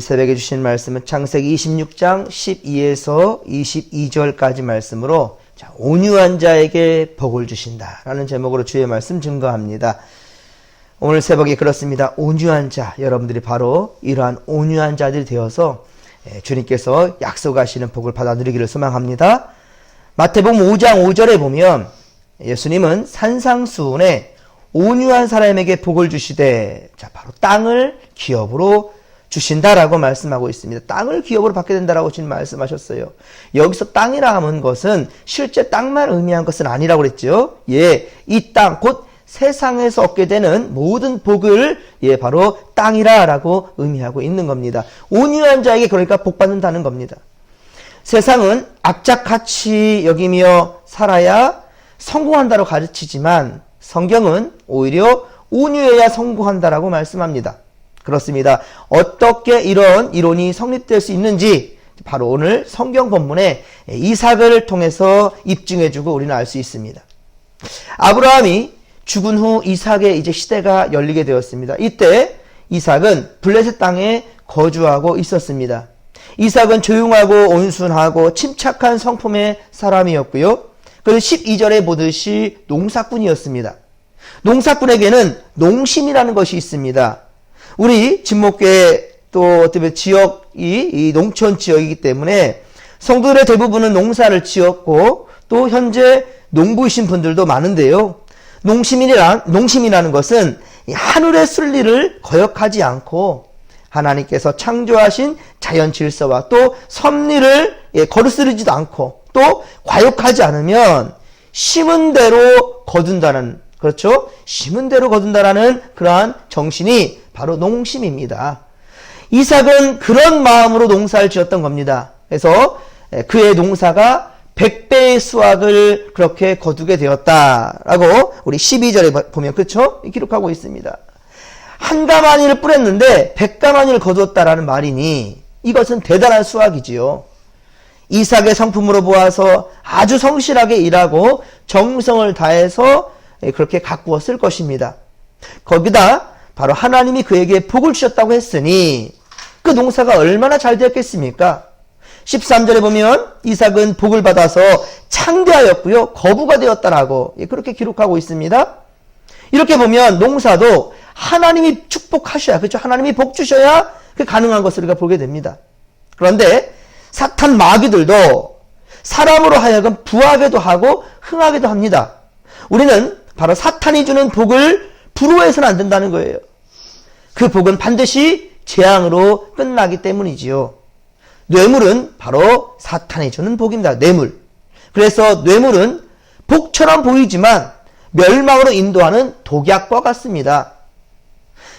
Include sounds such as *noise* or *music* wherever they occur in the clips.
이 새벽에 주신 말씀은 창세기 26장 12에서 22절까지 말씀으로 자, 온유한 자에게 복을 주신다라는 제목으로 주의 말씀 증거합니다. 오늘 새벽에 그렇습니다. 온유한 자, 여러분들이 바로 이러한 온유한 자들이 되어서 예, 주님께서 약속하시는 복을 받아 누리기를 소망합니다. 마태복음 5장 5절에 보면 예수님은 산상수훈에 온유한 사람에게 복을 주시되 자 바로 땅을 기업으로 주신다라고 말씀하고 있습니다. 땅을 기업으로 받게 된다라고 지금 말씀하셨어요. 여기서 땅이라 하는 것은 실제 땅만 의미한 것은 아니라고 그랬죠. 예, 이 땅, 곧 세상에서 얻게 되는 모든 복을 예, 바로 땅이라라고 의미하고 있는 겁니다. 온유한 자에게 그러니까 복 받는다는 겁니다. 세상은 악착같이 여기며 살아야 성공한다고 가르치지만 성경은 오히려 온유해야 성공한다라고 말씀합니다. 그렇습니다. 어떻게 이런 이론이 성립될 수 있는지 바로 오늘 성경 본문에 이삭을 통해서 입증해주고 우리는 알 수 있습니다. 아브라함이 죽은 후 이삭의 이제 시대가 열리게 되었습니다. 이때 이삭은 블레셋 땅에 거주하고 있었습니다. 이삭은 조용하고 온순하고 침착한 성품의 사람이었고요. 그리고 12절에 보듯이 농사꾼이었습니다. 농사꾼에게는 농심이라는 것이 있습니다. 우리 진목교회 또 어떻게 보면 지역이 이 농촌 지역이기 때문에 성도들의 대부분은 농사를 지었고 또 현재 농부이신 분들도 많은데요. 농심이란 농심이라는 것은 하늘의 순리를 거역하지 않고 하나님께서 창조하신 자연 질서와 또 섭리를 예, 거르스르지도 않고 또 과욕하지 않으면 심은 대로 거둔다는 그렇죠? 심은 대로 거둔다라는 그러한 정신이 바로 농심입니다. 이삭은 그런 마음으로 농사를 지었던 겁니다. 그래서 예, 그의 농사가 100배의 수확을 그렇게 거두게 되었다라고 우리 12절에 보면 그렇죠? 기록하고 있습니다. 한 가마니를 뿌렸는데 100가마니를 거두었다라는 말이니 이것은 대단한 수확이지요. 이삭의 성품으로 보아서 아주 성실하게 일하고 정성을 다해서 예, 그렇게 가꾸었을 것입니다. 거기다 바로 하나님이 그에게 복을 주셨다고 했으니 그 농사가 얼마나 잘 되었겠습니까? 13절에 보면 이삭은 복을 받아서 창대하였고요. 거부가 되었다라고 예, 그렇게 기록하고 있습니다. 이렇게 보면 농사도 하나님이 축복하셔야 그렇죠? 하나님이 복 주셔야 그 가능한 것을 우리가 보게 됩니다. 그런데 사탄 마귀들도 사람으로 하여금 부하게도 하고 흥하게도 합니다. 우리는 바로 사탄이 주는 복을 부러워해서는 안 된다는 거예요. 그 복은 반드시 재앙으로 끝나기 때문이지요. 뇌물은 바로 사탄이 주는 복입니다. 뇌물. 그래서 뇌물은 복처럼 보이지만 멸망으로 인도하는 독약과 같습니다.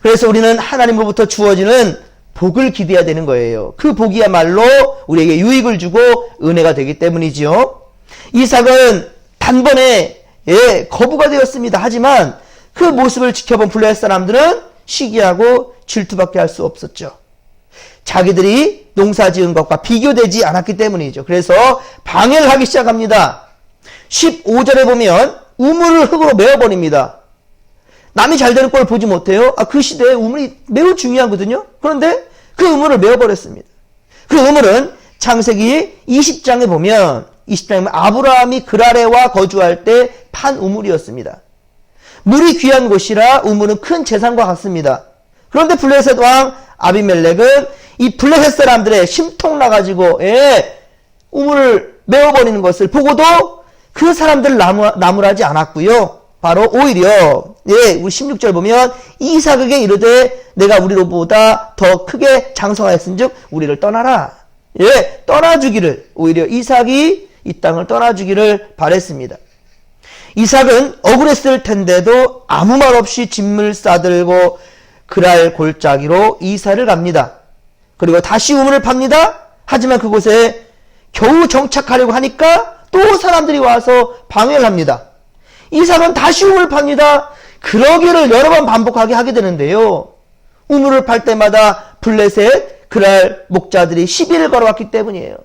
그래서 우리는 하나님으로부터 주어지는 복을 기대해야 되는 거예요. 그 복이야말로 우리에게 유익을 주고 은혜가 되기 때문이지요. 이삭은 단번에 예, 거부가 되었습니다. 하지만 그 모습을 지켜본 블레셋 사람들은 시기하고 질투밖에 할 수 없었죠. 자기들이 농사 지은 것과 비교되지 않았기 때문이죠. 그래서 방해를 하기 시작합니다. 15절에 보면 우물을 흙으로 메어버립니다. 남이 잘 되는 걸 보지 못해요. 아, 그 시대에 우물이 매우 중요하거든요. 그런데 그 우물을 메어버렸습니다. 그 우물은 창세기 20장에 보면 20장에 보면 아브라함이 그라레와 거주할 때 판 우물이었습니다. 물이 귀한 곳이라 우물은 큰 재산과 같습니다. 그런데 블레셋 왕 아비멜렉은 이 블레셋 사람들의 심통 나가지고 예, 우물을 메어버리는 것을 보고도 그 사람들을 나무, 나무라지 않았고요. 바로 오히려 예, 우리 16절 보면 이삭에게 이르되 내가 우리로보다 더 크게 장성하였은즉 우리를 떠나라. 예, 떠나주기를 오히려 이삭이 이 땅을 떠나주기를 바랬습니다. 이삭은 억울했을 텐데도 아무 말 없이 짐을 싸들고 그랄 골짜기로 이사를 갑니다. 그리고 다시 우물을 팝니다. 하지만 그곳에 겨우 정착하려고 하니까 또 사람들이 와서 방해를 합니다. 이삭은 다시 우물을 팝니다. 그러기를 여러 번 반복하게 하게 되는데요. 우물을 팔 때마다 블레셋 그랄 목자들이 시비를 걸어왔기 때문이에요.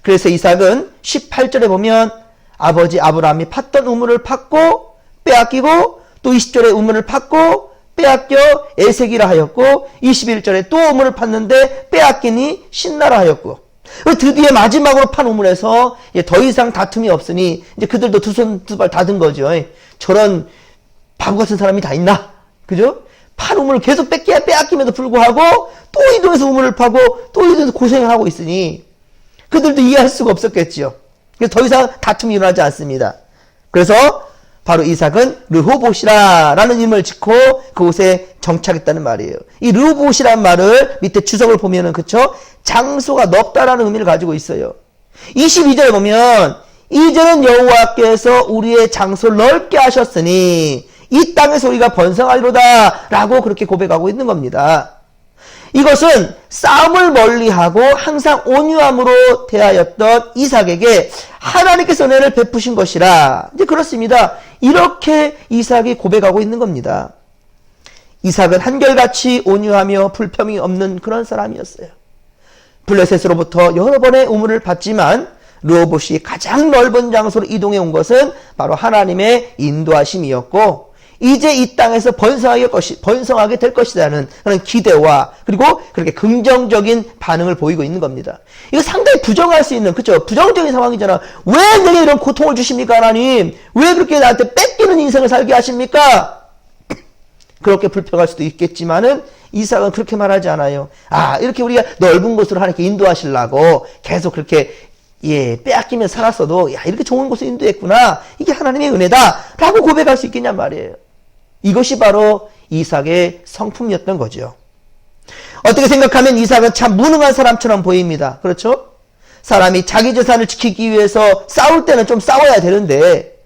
그래서 이삭은 18절에 보면 아버지 아브라함이 팠던 우물을 팠고 빼앗기고 또 20절에 우물을 팠고 빼앗겨 애색이라 하였고 21절에 또 우물을 팠는데 빼앗기니 신나라 하였고 드디어 마지막으로 판 우물에서 더 이상 다툼이 없으니 이제 그들도 두 손 두발 닫은 거죠. 저런 바보 같은 사람이 다 있나? 그죠? 판 우물을 계속 뺏기야 빼앗김에도 불구하고 또 이동해서 우물을 파고 또 이동해서 고생을 하고 있으니 그들도 이해할 수가 없었겠지요. 더 이상 다툼이 일어나지 않습니다. 그래서 바로 이삭은 르호봇이라라는 이름을 짓고 그곳에 정착했다는 말이에요. 이 르호봇이라는 말을 밑에 주석을 보면은 그쵸? 장소가 넓다라는 의미를 가지고 있어요. 22절에 보면 이제는 여호와께서 우리의 장소를 넓게 하셨으니 이 땅에서 우리가 번성하리로다 라고 그렇게 고백하고 있는 겁니다. 이것은 싸움을 멀리하고 항상 온유함으로 대하였던 이삭에게 하나님께서 은혜를 베푸신 것이라. 이제 그렇습니다. 이렇게 이삭이 고백하고 있는 겁니다. 이삭은 한결같이 온유하며 불평이 없는 그런 사람이었어요. 블레셋으로부터 여러 번의 우물을 받지만 르호봇이 가장 넓은 장소로 이동해 온 것은 바로 하나님의 인도하심이었고 이제 이 땅에서 번성하게, 것이, 번성하게 될 것이라는 그런 기대와 그리고 그렇게 긍정적인 반응을 보이고 있는 겁니다. 이거 상당히 부정할 수 있는, 그쵸? 부정적인 상황이잖아. 왜 내게 이런 고통을 주십니까, 하나님? 왜 그렇게 나한테 뺏기는 인생을 살게 하십니까? *clears throat* 그렇게 불평할 수도 있겠지만은 이삭은 그렇게 말하지 않아요. 아, 이렇게 우리가 넓은 곳으로 하나님께 인도하시려고 계속 그렇게 예, 빼앗기며 살았어도 야, 이렇게 좋은 곳을 인도했구나. 이게 하나님의 은혜다. 라고 고백할 수 있겠냔 말이에요. 이것이 바로 이삭의 성품이었던 거죠. 어떻게 생각하면 이삭은 참 무능한 사람처럼 보입니다. 그렇죠? 사람이 자기 재산을 지키기 위해서 싸울 때는 좀 싸워야 되는데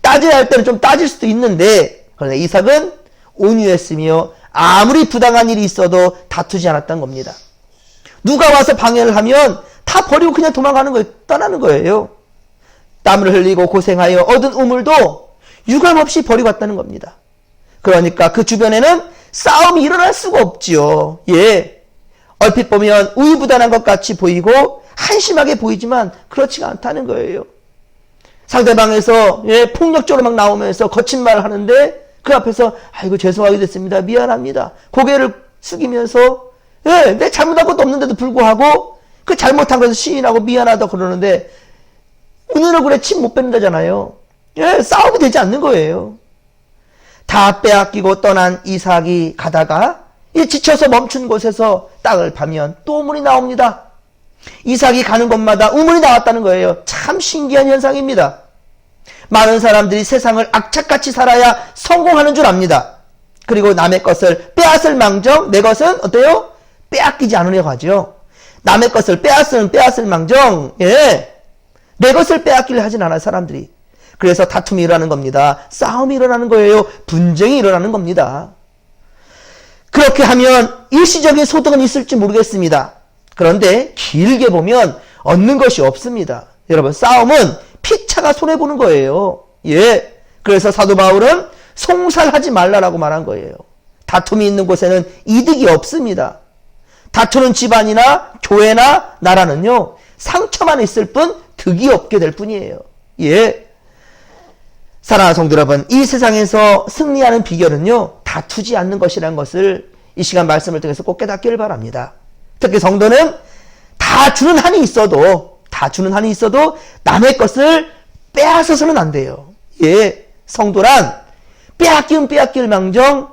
따져야 할 때는 좀 따질 수도 있는데 그러나 이삭은 온유했으며 아무리 부당한 일이 있어도 다투지 않았던 겁니다. 누가 와서 방해를 하면 다 버리고 그냥 도망가는 거예요. 떠나는 거예요. 땀을 흘리고 고생하여 얻은 우물도 유감 없이 버리고 왔다는 겁니다. 그러니까 그 주변에는 싸움이 일어날 수가 없지요. 예. 얼핏 보면 우유부단한 것 같이 보이고 한심하게 보이지만 그렇지가 않다는 거예요. 상대방에서 예, 폭력적으로 막 나오면서 거친 말을 하는데 그 앞에서 아이고 죄송하게 됐습니다. 미안합니다. 고개를 숙이면서 예, 내 잘못한 것도 없는데도 불구하고 그 잘못한 것을 시인하고 미안하다 그러는데 우는 얼굴에 침 못 뱉는다잖아요. 예, 싸움이 되지 않는 거예요. 다 빼앗기고 떠난 이삭이 가다가 이 지쳐서 멈춘 곳에서 땅을 파면 또 우물이 나옵니다. 이삭이 가는 곳마다 우물이 나왔다는 거예요. 참 신기한 현상입니다. 많은 사람들이 세상을 악착같이 살아야 성공하는 줄 압니다. 그리고 남의 것을 빼앗을 망정 내 것은 어때요? 빼앗기지 않으려고 하죠. 남의 것을 빼앗으면 빼앗을 망정 예. 내 것을 빼앗기려 하진 않아 사람들이. 그래서 다툼이 일어나는 겁니다. 싸움이 일어나는 거예요. 분쟁이 일어나는 겁니다. 그렇게 하면 일시적인 소득은 있을지 모르겠습니다. 그런데 길게 보면 얻는 것이 없습니다. 여러분, 싸움은 피차가 손해보는 거예요. 예. 그래서 사도 바울은 송살하지 말라라고 말한 거예요. 다툼이 있는 곳에는 이득이 없습니다. 다투는 집안이나 교회나 나라는요, 상처만 있을 뿐 득이 없게 될 뿐이에요. 예. 사랑하는 성도 여러분, 이 세상에서 승리하는 비결은요, 다투지 않는 것이라는 것을 이 시간 말씀을 통해서 꼭 깨닫기를 바랍니다. 특히 성도는 다 주는 한이 있어도, 다 주는 한이 있어도 남의 것을 빼앗아서는 안 돼요. 예, 성도란 빼앗기면 빼앗길 망정,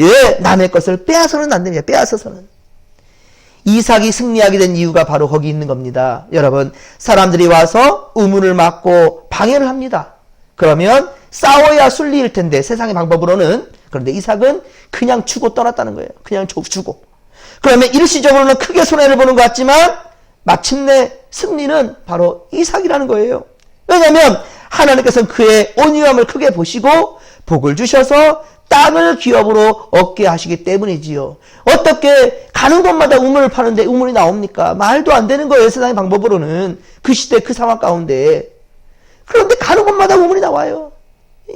예, 남의 것을 빼앗아서는 안 됩니다. 빼앗아서는. 이삭이 승리하게 된 이유가 바로 거기 있는 겁니다. 여러분, 사람들이 와서 우물을 막고 방해를 합니다. 그러면 싸워야 순리일 텐데 세상의 방법으로는 그런데 이삭은 그냥 주고 떠났다는 거예요. 그냥 주고. 그러면 일시적으로는 크게 손해를 보는 것 같지만 마침내 승리는 바로 이삭이라는 거예요. 왜냐하면 하나님께서는 그의 온유함을 크게 보시고 복을 주셔서 땅을 기업으로 얻게 하시기 때문이지요. 어떻게 가는 곳마다 우물을 파는데 우물이 나옵니까? 말도 안 되는 거예요. 세상의 방법으로는. 그 시대 그 상황 가운데. 그런데 가는 곳마다 우물이 나와요.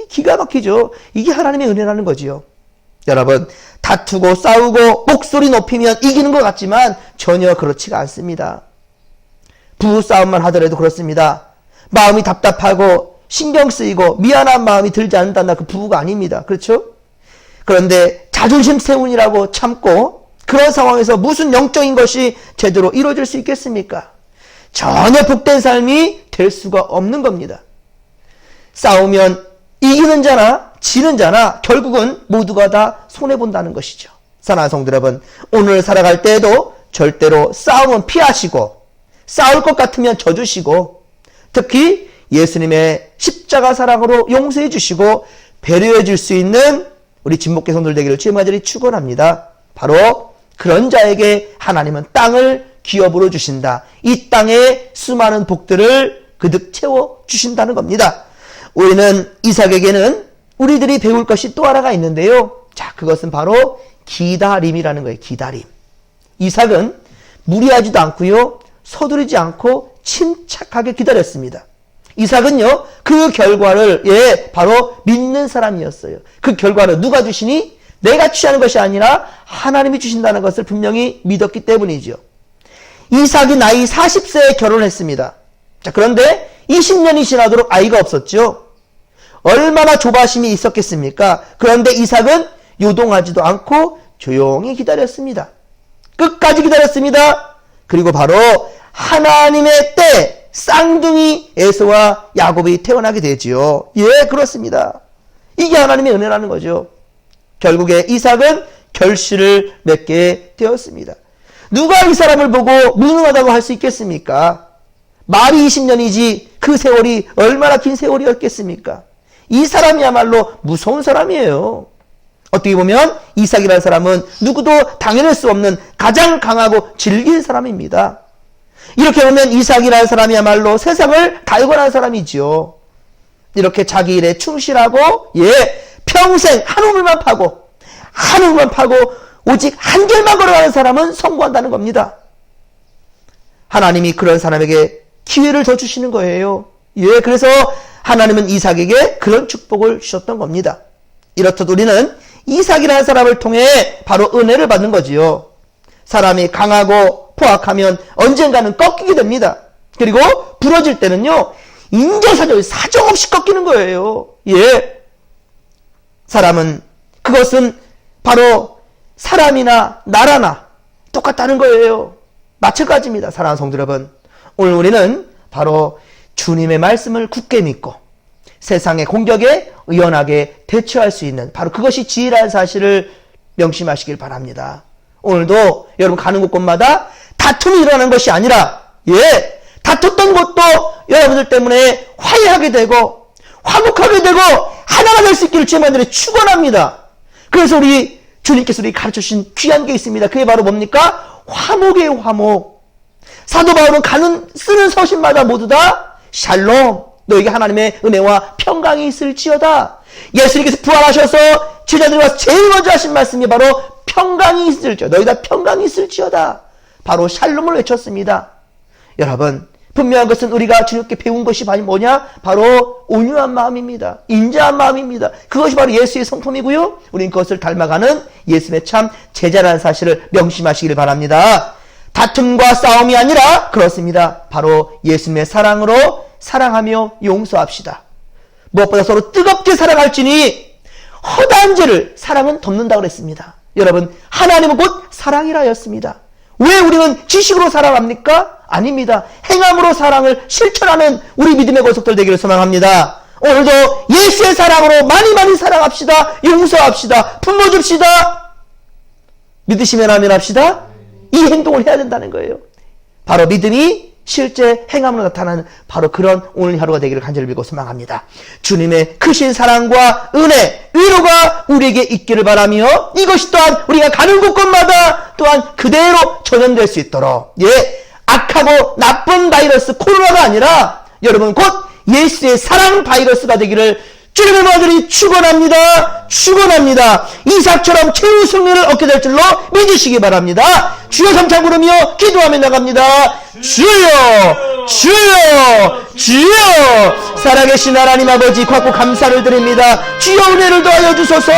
기가 막히죠. 이게 하나님의 은혜라는 거지요. 여러분, 다투고 싸우고 목소리 높이면 이기는 것 같지만 전혀 그렇지가 않습니다. 부부 싸움만 하더라도 그렇습니다. 마음이 답답하고 신경 쓰이고 미안한 마음이 들지 않는다. 그 부부가 아닙니다. 그렇죠? 그런데 자존심 세운이라고 참고 그런 상황에서 무슨 영적인 것이 제대로 이루어질 수 있겠습니까? 전혀 복된 삶이 될 수가 없는 겁니다. 싸우면 이기는 자나 지는 자나 결국은 모두가 다 손해본다는 것이죠. 사랑하는 성도 여러분, 오늘 살아갈 때에도 절대로 싸움은 피하시고 싸울 것 같으면 져주시고 특히 예수님의 십자가 사랑으로 용서해 주시고 배려해 줄 수 있는 우리 진목계 성들 되기를 주의 마저리 축원합니다. 바로 그런 자에게 하나님은 땅을 기업으로 주신다. 이 땅에 수많은 복들을 그득 채워 주신다는 겁니다. 우리는 이삭에게는 우리들이 배울 것이 또 하나가 있는데요. 자, 그것은 바로 기다림이라는 거예요. 기다림. 이삭은 무리하지도 않고요. 서두르지 않고 침착하게 기다렸습니다. 이삭은요, 그 결과를, 예, 바로 믿는 사람이었어요. 그 결과는 누가 주시니? 내가 취하는 것이 아니라 하나님이 주신다는 것을 분명히 믿었기 때문이죠. 이삭이 나이 40세에 결혼했습니다. 자, 그런데 20년이 지나도록 아이가 없었죠. 얼마나 조바심이 있었겠습니까? 그런데 이삭은 요동하지도 않고 조용히 기다렸습니다. 끝까지 기다렸습니다. 그리고 바로 하나님의 때 쌍둥이 에서와 야곱이 태어나게 되지요. 예, 그렇습니다. 이게 하나님의 은혜라는 거죠. 결국에 이삭은 결실을 맺게 되었습니다. 누가 이 사람을 보고 무능하다고 할 수 있겠습니까? 말이 20년이지 그 세월이 얼마나 긴 세월이었겠습니까? 이 사람이야말로 무서운 사람이에요. 어떻게 보면 이삭이라는 사람은 누구도 당해낼 수 없는 가장 강하고 질긴 사람입니다. 이렇게 보면 이삭이라는 사람이야말로 세상을 달관한 사람이지요. 이렇게 자기 일에 충실하고 예 평생 한 우물만 파고 한 우물만 파고 오직 한 길만 걸어가는 사람은 성공한다는 겁니다. 하나님이 그런 사람에게 기회를 더 주시는 거예요. 예, 그래서 하나님은 이삭에게 그런 축복을 주셨던 겁니다. 이렇듯 우리는 이삭이라는 사람을 통해 바로 은혜를 받는 거지요. 사람이 강하고 포악하면 언젠가는 꺾이게 됩니다. 그리고 부러질 때는요, 인정사정, 사정 없이 꺾이는 거예요. 예. 사람은, 그것은 바로 사람이나 나라나 똑같다는 거예요. 마찬가지입니다. 사랑하는 성도 여러분. 오늘 우리는 바로 주님의 말씀을 굳게 믿고 세상의 공격에 의연하게 대처할 수 있는 바로 그것이 지혜라는 사실을 명심하시길 바랍니다. 오늘도 여러분 가는 곳곳마다 다툼이 일어나는 것이 아니라 예 다퉜던 것도 여러분들 때문에 화해하게 되고 화목하게 되고 하나가 될 수 있기를 주님들이 축원합니다. 그래서 우리 주님께서 우리 가르쳐 주신 귀한 게 있습니다. 그게 바로 뭡니까? 화목의 화목. 사도 바울은 가는 쓰는 서신마다 모두 다 샬롬 너에게 하나님의 은혜와 평강이 있을지어다. 예수님께서 부활하셔서 제자들이 와서 제일 먼저 하신 말씀이 바로 평강이 있을지어다. 너희 다 평강이 있을지어다. 바로 샬롬을 외쳤습니다. 여러분 분명한 것은 우리가 주님께 배운 것이 뭐냐? 바로 온유한 마음입니다. 인자한 마음입니다. 그것이 바로 예수의 성품이고요. 우리는 그것을 닮아가는 예수의 참 제자라는 사실을 명심하시기를 바랍니다. 다툼과 싸움이 아니라 그렇습니다. 바로 예수님의 사랑으로 사랑하며 용서합시다. 무엇보다 서로 뜨겁게 사랑할지니 허다한 죄를 사랑은 덮는다 그랬습니다. 여러분 하나님은 곧 사랑이라 하였습니다. 왜 우리는 지식으로 사랑합니까? 아닙니다. 행함으로 사랑을 실천하는 우리 믿음의 고속들 되기를 소망합니다. 오늘도 예수의 사랑으로 많이 많이 사랑합시다. 용서합시다. 품어 줍시다. 믿으시면 아멘 합시다. 이 행동을 해야 된다는 거예요. 바로 믿음이 실제 행함으로 나타나는 바로 그런 오늘 하루가 되기를 간절히 빌고 소망합니다. 주님의 크신 사랑과 은혜, 위로가 우리에게 있기를 바라며 이것이 또한 우리가 가는 곳곳마다 또한 그대로 전염될 수 있도록 예 악하고 나쁜 바이러스 코로나가 아니라 여러분 곧 예수의 사랑 바이러스가 되기를 주님의 마들이 축원합니다. 축원합니다. 이삭처럼 최후 승리를 얻게 될 줄로 믿으시기 바랍니다. 주여 삼창 부르며 기도하며 나갑니다. 주여 주여 주여 살아계신 하나님 아버지 과고 감사를 드립니다. 주여 은혜를 더하여 주소서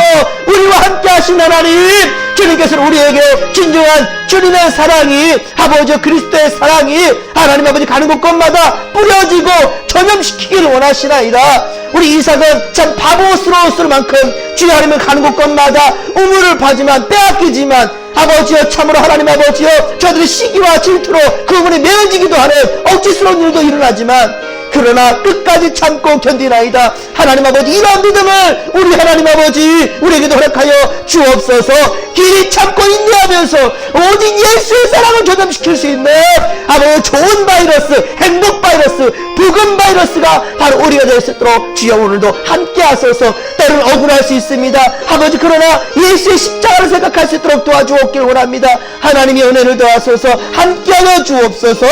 우리와 함께 하신 하나님 주님께서는 우리에게 진정한 주님의 사랑이 아버지 그리스도의 사랑이 하나님 아버지 가는 곳곳마다 뿌려지고 전염시키기를 원하시나이다. 우리 이삭은 참 바보스러웠을 만큼 주의 하나님을 가는 곳곳마다 우물을 파지만 빼앗기지만 아버지여 참으로 하나님 아버지여 저들의 시기와 질투로 그 우물에 메어지기도 하는 억지스러운 일도 일어나지만 그러나 끝까지 참고 견디나이다. 하나님 아버지 이런 믿음을 우리 하나님 아버지 우리에게도 허락하여 주옵소서. 길이 참고 인내하면서 오직 예수의 사랑을 전염시킬 수 있는 아버지 좋은 바이러스, 행복 바이러스, 부금 바이러스가 바로 우리가 될 수 있도록 주여 오늘도 함께 하소서. 때로는 억울할 수 있습니다. 아버지 그러나 예수의 십자가를 생각할 수 있도록 도와주옵길 원합니다. 하나님의 은혜를 더하소서 함께하여 주옵소서.